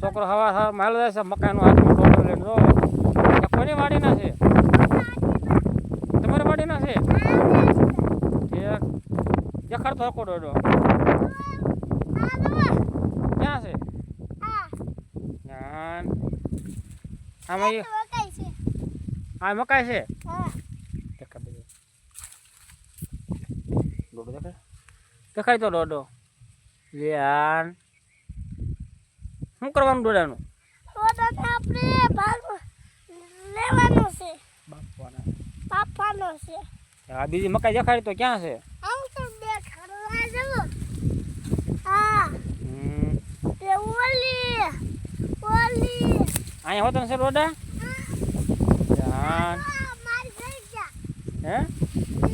છોકરો હવા હવા માલ જાય છે મકાઈનો હાથમાં ટોટો લઈને. જો કોની વાડીના છે. તમારી વાડીના છે? દેખાડતો હકો ડોડો ક્યાં છે? આમાં આ મકાઈ છે દેખાડ દે ડોડો દેખાડ દેખાય તો ડોડો લ્યાન શું કરવાનું ડોડાનું લેવાનો છે. બાપવાના. પાપાનો છે. આ બીજી મકાઈ દેખાડી તો ક્યાં છે? આવું તો દેખાડવા જવું. હા. તે ઓલી ઓલી. અહીંયા હોતો છે ડોડા આ હે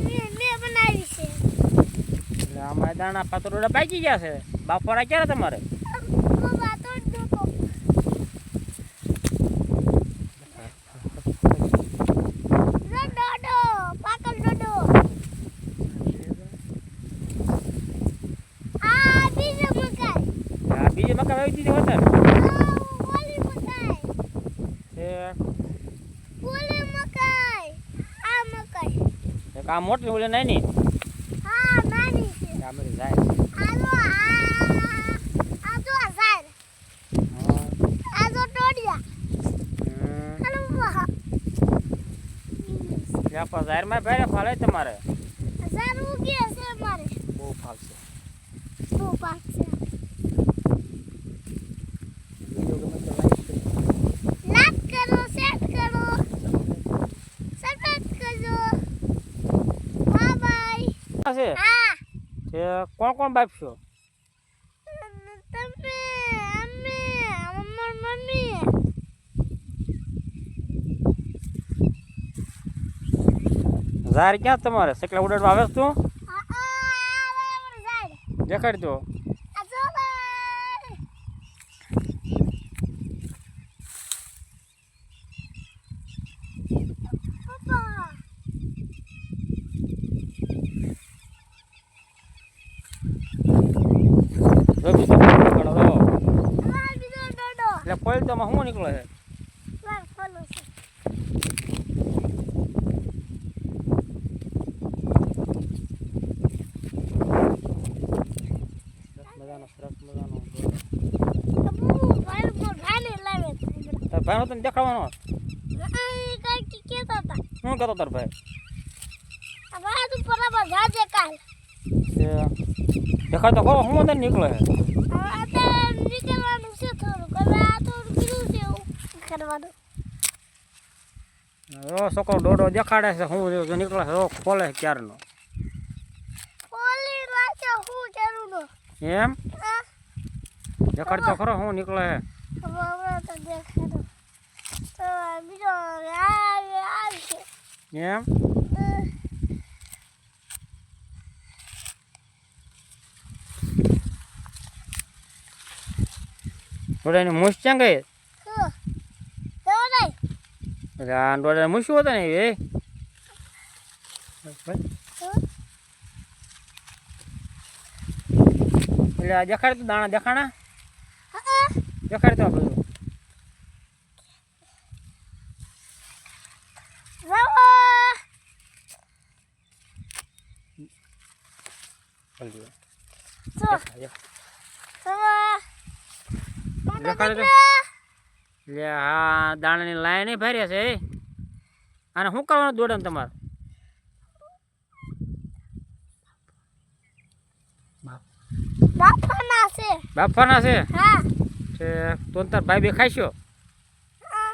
મેં મેં બનાવી છે એટલે આમાં દાણા પાતરોડા પાકી ગયા છે. બાપવાના ક્યારે તમારે? બીજો મકાઈ વાવી દીધી હોત આ મકાઈ આ મકાઈ. એક આ મોટી ઓલે નાની નાની છે આ બધી જાય. આ જો આ આ જો ટોડિયા. ત્યાં પણ જાહેરમાં ભારે ફાલે તમારે? ઝાડ ઉગી છે મારે બહુ ફાલશે બહુ પાક છે? છે કોણ કોણ બાપશો તમે અમે અમાર મમ્મી. ઝાર ક્યાં તમારે? સકલા ઉડાડવા આવે છે તું? આ આ ઝાડ દેખાડ તો આ જો બાય પપ્પા જો બીજો પકડો જો. આ બીજો કોઈલ તો શું નીકળે છે? ભાઈ તને દેખાડવાનો શું કરતો તાર ભાઈ? આ વાત જાજે કાલ દેખાડ તો ખરો, શું અંદર નીકળે તો નીકળવાનું છે થોડું એવું કરવાનું ઓ છોકરો ડોડો દેખાડે છે શું નીકળે છે ખોલે ક્યારનો? હું એમ? દેખાડ. તો ખરો શું નીકળે એમ? ડોડાની મૂછ ક્યાં ગઈ? હા તો નહીં એટલે આ ડોડા મૂછું હતા ને એ એટલે આ દેખાડ તો દાણા દેખાણા? દેખાડ તો બધું. દેખાડ તો. એટલે હા દાણાની લાઈન ભર્યા છે અને શું કરવાનું દોડે તમારે? છે. બાફાના છે? હા. તે તો તાર ભાઈ બે ખાઈશો? હા.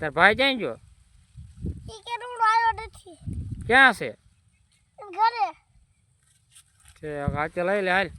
તાર ભાઈ જાય જો ક્યાં છે? ઘરે. તે હાથે લઈ લે હાલ.